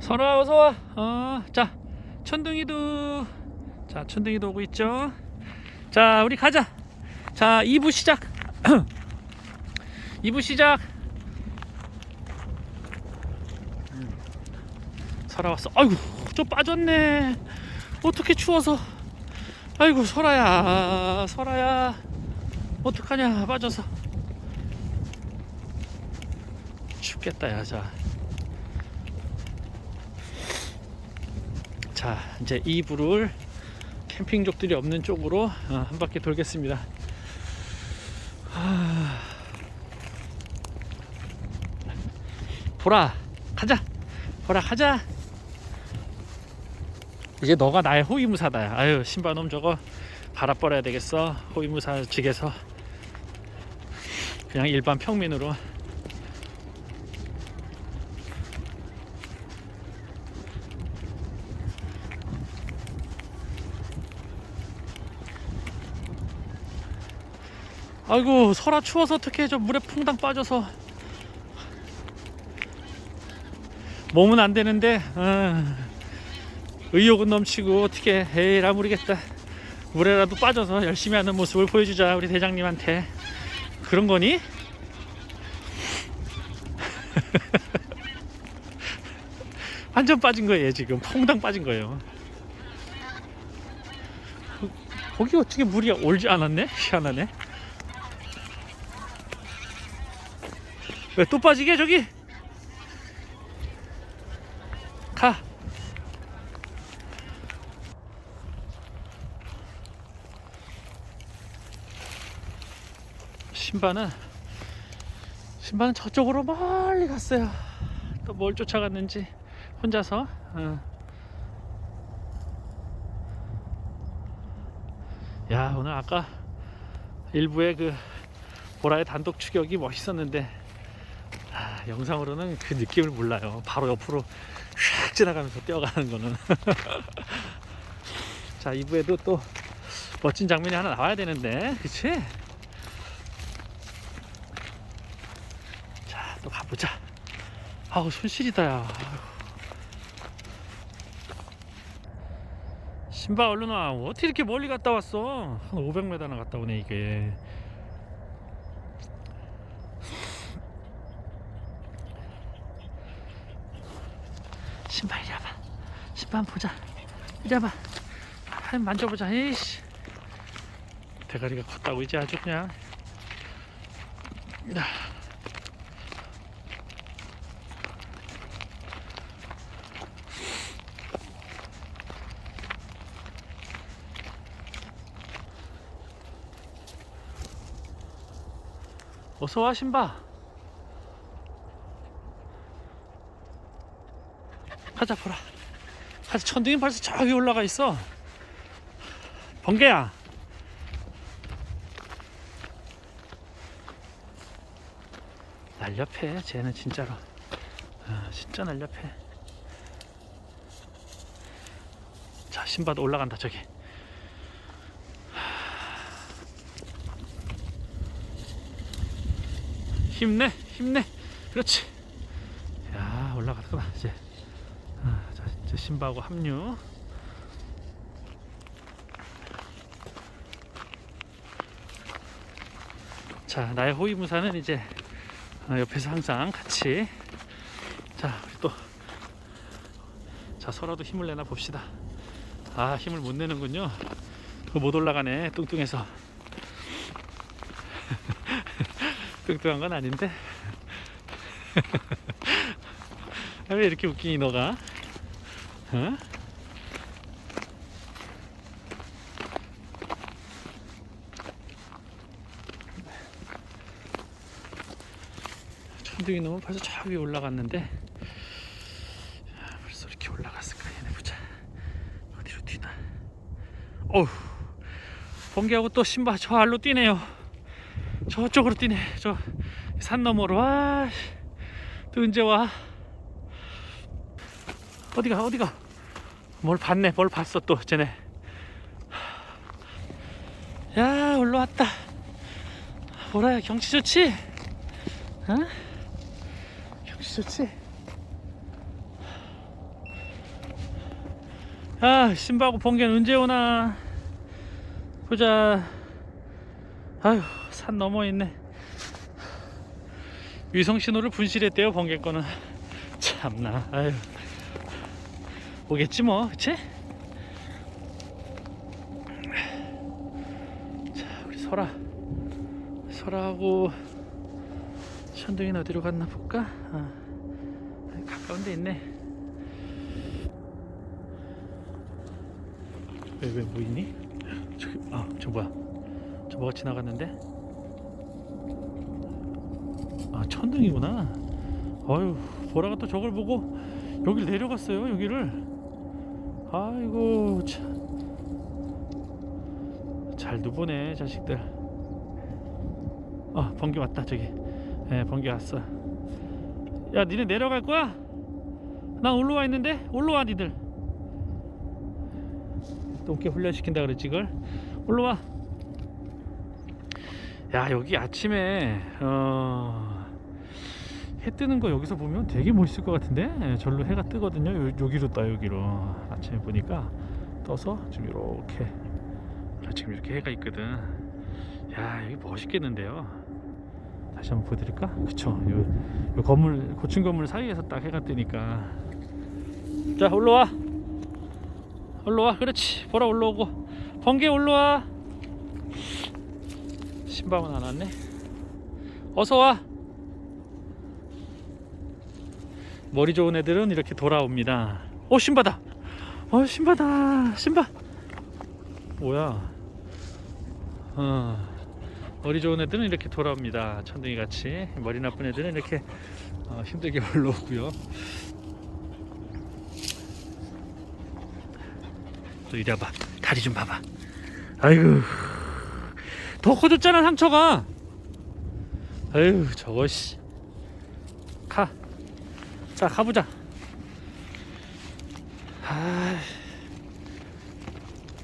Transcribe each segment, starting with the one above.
설아 어서 와. 어, 자, 천둥이도. 자, 천둥이도 오고 있죠. 자, 우리 가자. 자, 2부 시작. 2부 시작. 음. 설아 왔어. 아이고, 좀 빠졌네. 어떻게 추워서. 아이고, 설아야. 설아야. 어떡하냐, 빠져서. 춥겠다, 야, 자. 자 이제 이불을 캠핑족들이 없는 쪽으로 어, 한 바퀴 돌겠습니다. 하... 보라 가자. 보라 가자. 이제 너가 나의 호위무사다. 아유 신바놈 저거 갈아 버려야 되겠어. 호위무사 측에서. 그냥 일반 평민으로 아이고 설아 추워서 어떻게 저 물에 퐁당 빠져서. 몸은 안 되는데 어, 의욕은 넘치고 어떻게 에이라 모르겠다. 물에라도 빠져서 열심히 하는 모습을 보여주자 우리 대장님한테. 그런 거니? 완전 빠진 거예요 지금. 퐁당 빠진 거예요. 거기 어떻게 물이 올지 않았네? 희한하네 왜 또 빠지게 저기? 가. 신바는 신바는 저쪽으로 멀리 갔어요. 또 뭘 쫓아갔는지 혼자서 어. 야 오늘 아까 일부의 그 보라의 단독 추격이 멋있었는데 아, 영상으로는 그 느낌을 몰라요. 바로 옆으로 샥 지나가면서 뛰어가는 거는. 자, 2부에도 또 멋진 장면이 하나 나와야 되는데, 그치? 자, 또 가보자. 아우, 손실이다, 야. 신바 얼른 와. 어떻게 이렇게 멀리 갔다 왔어? 한 500m나 갔다 오네, 이게. 신발 이리 와봐. 신발 보자. 이리 와봐. 한번 만져보자. 에이씨. 대가리가 컸다고 이제 아주 그냥. 야. 어서와 신바 가자 보라. 가자 천둥이 벌써 저기 올라가 있어. 번개야. 날렵해 쟤는 진짜로. 아, 진짜 날렵해. 자 신바도 올라간다 저기. 힘내 힘내. 그렇지. 야 올라가다가 이제 이제 신바하고 합류. 자, 나의 호위무사는 이제 어, 옆에서 항상 같이 자, 우리 또 자, 서라도 힘을 내나 봅시다. 아, 힘을 못 내는군요. 못 올라가네, 뚱뚱해서. 뚱뚱한 건 아닌데. 아, 왜 이렇게 웃기니 너가? 어? 천둥이 놈은 벌써 저 위에 올라갔는데 야, 벌써 이렇게 올라갔을까? 얘네 보자. 어디로 뛰나? 어우 번개하고 또 신바 저 알로 뛰네요. 저쪽으로 뛰네. 저 산 너머로. 와또 언제 와. 어디가 어디가 뭘 봤네 뭘 봤어 또 쟤네. 야 올라왔다. 보라야 경치 좋지? 어? 경치 좋지? 아 신바하고 번개는 언제 오나? 보자. 아휴 산 넘어 있네. 위성 신호를 분실했대요 번개 거는. 참나 아휴 오겠지 뭐 그치? 자 우리 설아 설아하고 천둥이는 어디로 갔나 볼까? 아, 가까운 데 있네 왜왜뭐 있니? 저기 아저 뭐야 저 뭐가 지나갔는데? 아 천둥이구나 아유 보라가 또 저걸 보고 여길 내려갔어요 여기를 아이고 참 잘 누보네 자식들. 아 번개 왔다 저기. 예 번개 왔어. 야 니네 내려갈 거야? 난 올라와 있는데? 올라와 니들. 똥개 훈련시킨다 그랬지 이걸? 올라와. 야 여기 아침에 어... 해 뜨는 거 여기서 보면 되게 멋있을 것 같은데? 예, 절로 해가 뜨거든요. 요, 여기로 떠 여기로. 아침에 보니까 떠서 지금 이렇게 자, 지금 이렇게 해가 있거든. 야 여기 멋있겠는데요? 다시 한번 보여드릴까? 그쵸. 요, 요 건물 고층 건물 사이에서 딱 해가 뜨니까. 자 올라와. 올라와. 그렇지. 보라 올라오고. 번개 올라와. 신발은 안 왔네. 어서 와 머리 좋은 애들은 이렇게 돌아옵니다. 어 신바다. 어 신바다. 신바. 뭐야? 어 머리 좋은 애들은 이렇게 돌아옵니다. 천둥이 같이. 머리 나쁜 애들은 이렇게 어, 힘들게 올라오고요. 또 이리 와봐. 다리 좀 봐봐. 아이고. 더 커졌잖아 상처가. 아유 저거 씨가 자 가보자. 아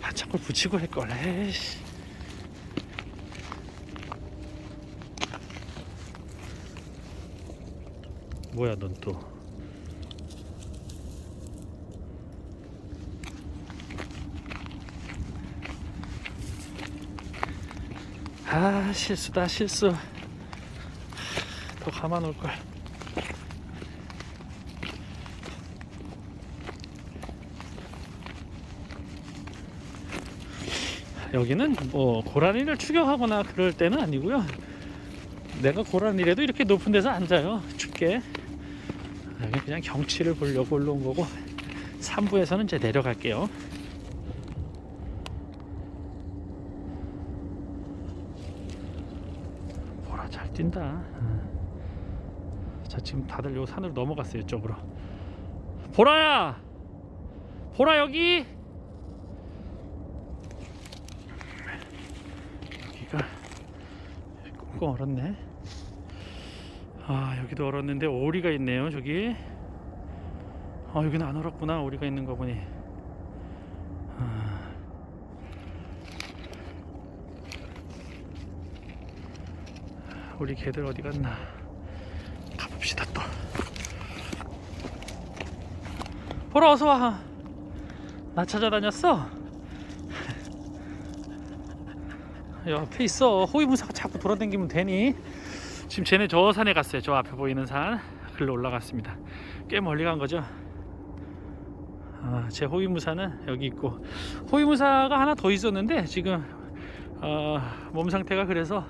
반창고를 붙이고 할걸 에이씨. 뭐야 넌 또? 아 실수다 실수. 더 가만 올걸 여기는 뭐 고라니를 추격하거나 그럴 때는 아니고요. 내가 고라니라도 이렇게 높은 데서 앉아요. 춥게. 여기 그냥 경치를 보려고 올라온 거고 3부에서는 이제 내려갈게요. 보라 잘 뛴다. 자 지금 다들 요 산으로 넘어갔어요 이쪽으로. 보라야! 보라 여기 여기가 꽁꽁 얼었네. 아 여기도 얼었는데 오리가 있네요 저기. 아 여기는 안 얼었구나 오리가 있는 거 보니. 아. 우리 개들 어디 갔나? 가봅시다 또. 보라 어서 와 나 찾아다녔어 옆에 있어. 호위무사가 자꾸 돌아다니면 되니? 지금 쟤네 저 산에 갔어요. 저 앞에 보이는 산. 글로 올라갔습니다. 꽤 멀리 간 거죠? 아, 제 호위무사는 여기 있고. 호위무사가 하나 더 있었는데 지금 어, 몸 상태가 그래서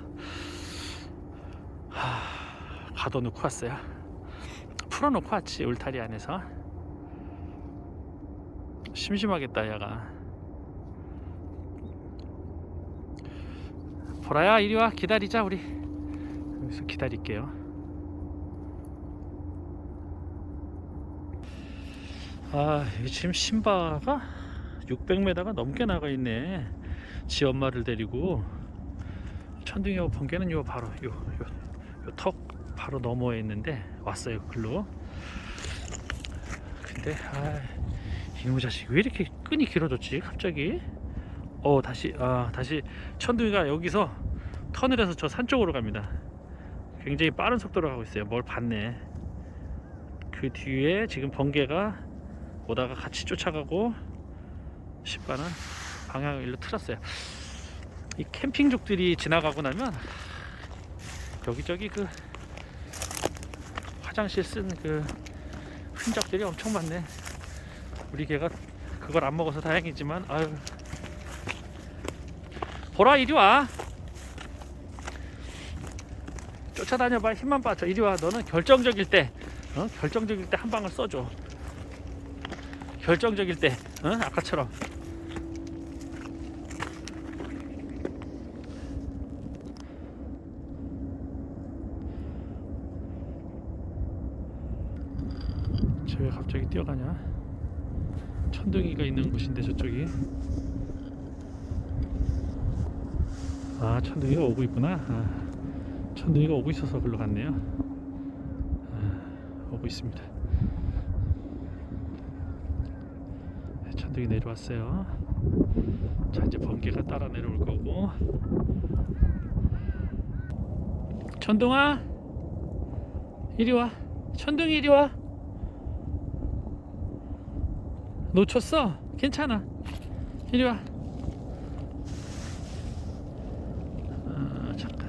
하, 가둬놓고 왔어요. 풀어놓고 왔지 울타리 안에서. 심심하겠다 야가 보라야 이리 와 기다리자 우리. 여기서 기다릴게요. 아 지금 신바가 600m가 넘게 나가 있네. 지 엄마를 데리고. 천둥이하고 번개는 요 바로 요요턱 바로 너머에 있는데 왔어요 글로. 근데 아 이놈의 자식 왜 이렇게 끈이 길어졌지 갑자기 어 다시 아 다시 천둥이가 여기서 턴을 해서 저 산 쪽으로 갑니다 굉장히 빠른 속도로 가고 있어요 뭘 봤네 그 뒤에 지금 번개가 오다가 같이 쫓아가고 신발은 방향을 일로 틀었어요. 이 캠핑족들이 지나가고 나면 여기저기 그 화장실 쓴 그 흔적들이 엄청 많네. 우리 개가 그걸 안 먹어서 다행이지만 아유 보라 이리 와. 쫓아다녀봐. 힘만 빠져. 이리 와. 너는 결정적일 때 어? 결정적일 때 한 방을 써줘. 결정적일 때 어? 아까처럼. 쟤 왜 갑자기 뛰어가냐? 천둥이가 있는 곳인데 저쪽이 아 천둥이가 오고 있구나. 아, 천둥이가 오고 있어서 글로 갔네요. 아, 오고 있습니다. 네, 천둥이 내려왔어요. 자 이제 번개가 따라 내려올 거고. 천둥아! 이리 와. 천둥이 이리 와. 놓쳤어? 괜찮아. 이리 와.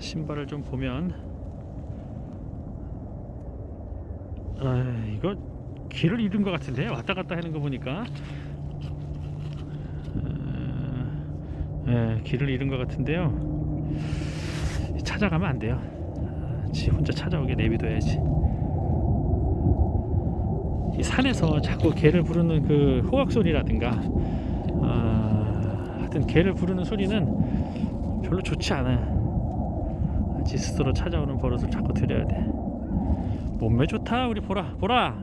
신발을 좀 보면. 아, 이거 길을 잃은 것 같은데 왔다 갔다 하는 거 보니까. 아, 예, 길을 잃은 것 같은데요. 찾아가면 안 돼요. 아, 지 혼자 찾아오게 내비둬야지. 이 산에서 자꾸 개를 부르는 그 호각 소리라든가 아, 하여튼 개를 부르는 소리는 별로 좋지 않아요. 지 스스로 찾아오는 버릇을 자꾸 들여야 돼. 몸매 좋다 우리 보라. 보라.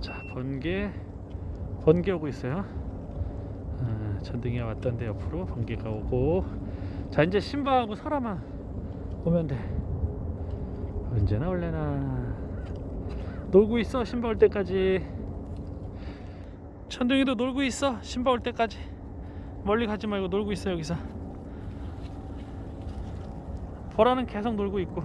자 번개. 번개 오고 있어요. 아, 전등이가 왔던데 옆으로 번개가 오고. 자 이제 신바하고 설아만 오면 돼. 언제 나올래나 놀고 있어 신바 올 때까지. 천둥이도 놀고 있어 신바 올 때까지. 멀리 가지 말고 놀고 있어 여기서. 보라는 계속 놀고 있고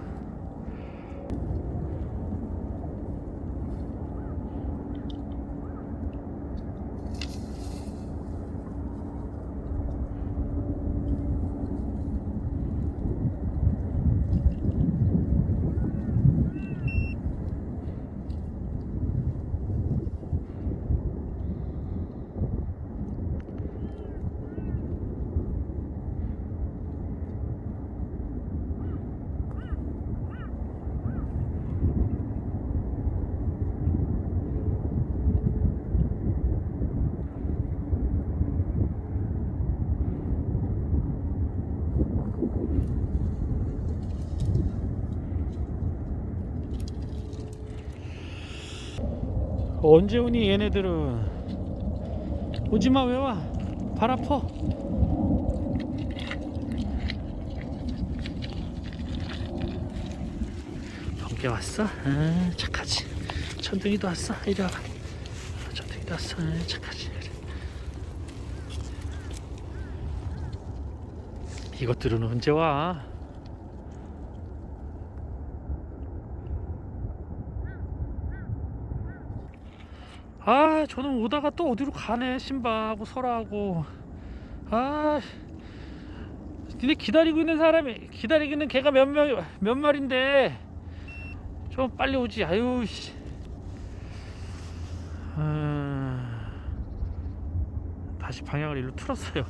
언제 오니 얘네들은? 오지마 왜 와? 발 아파. 번개 왔어? 아 착하지. 천둥이도 왔어. 이리 와봐. 천둥이도 왔어. 아, 착하지. 이것들은 언제 와? 아 저는 오다가 또 어디로 가네 신바하고 설아하고. 아 니네 기다리고 있는 사람이 기다리고 있는 개가 몇명몇 마리인데. 좀 빨리 오지 아유 씨. 아, 다시 방향을 일로 틀었어요.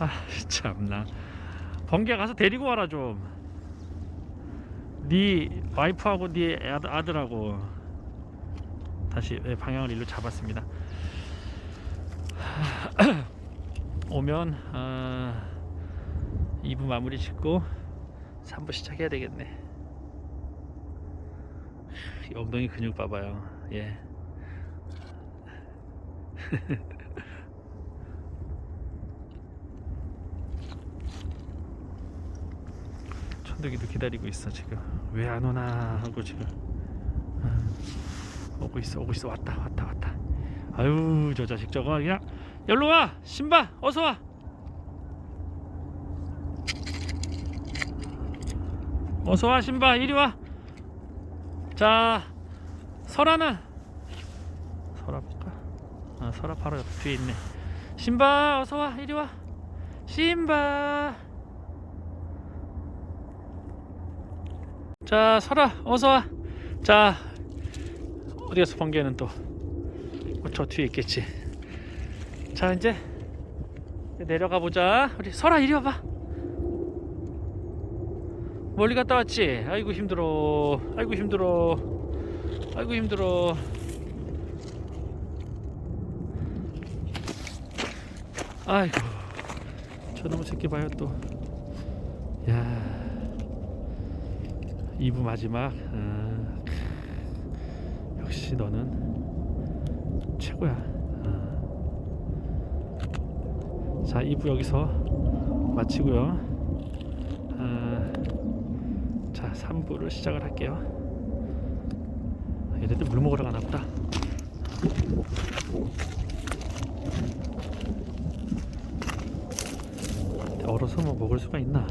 아 참나. 번개 가서 데리고 와라 좀네 와이프하고 네 아들, 아들하고 다시 예, 방향을 일로 잡았습니다. 오면 아, 2부 마무리 짓고 3부 시작해야 되겠네. 이 엉덩이 근육 봐봐요. 예. 천둥이도 기다리고 있어 지금. 왜 안 오나 하고 지금. 아. 오고 있어 오고 있어. 왔다 왔다 왔다. 아유 저 자식 저거 그냥 여기로 와. 신바 어서 와. 어서 와 신바. 이리 와자 설아는 설아 볼까? 아 설아 바로 옆 뒤에 있네. 신바 어서 와. 이리 와. 신바. 자 설아 어서 와자 어디 갔어 번개는 또 저 뒤에 있겠지. 자 이제 내려가 보자. 우리 설아 이리 와봐. 멀리 갔다 왔지? 아이고 힘들어. 아이고 힘들어. 아이고 힘들어. 아이고 저놈의 새끼 봐요 또야 2부 마지막. 아, 크. 역시 너는 최고야. 아. 자 2부 여기서 마치고요. 아, 자 3부를 시작을 할게요. 얘네들 물 먹으러 가나 보다. 얼어서 뭐 먹을 수가 있나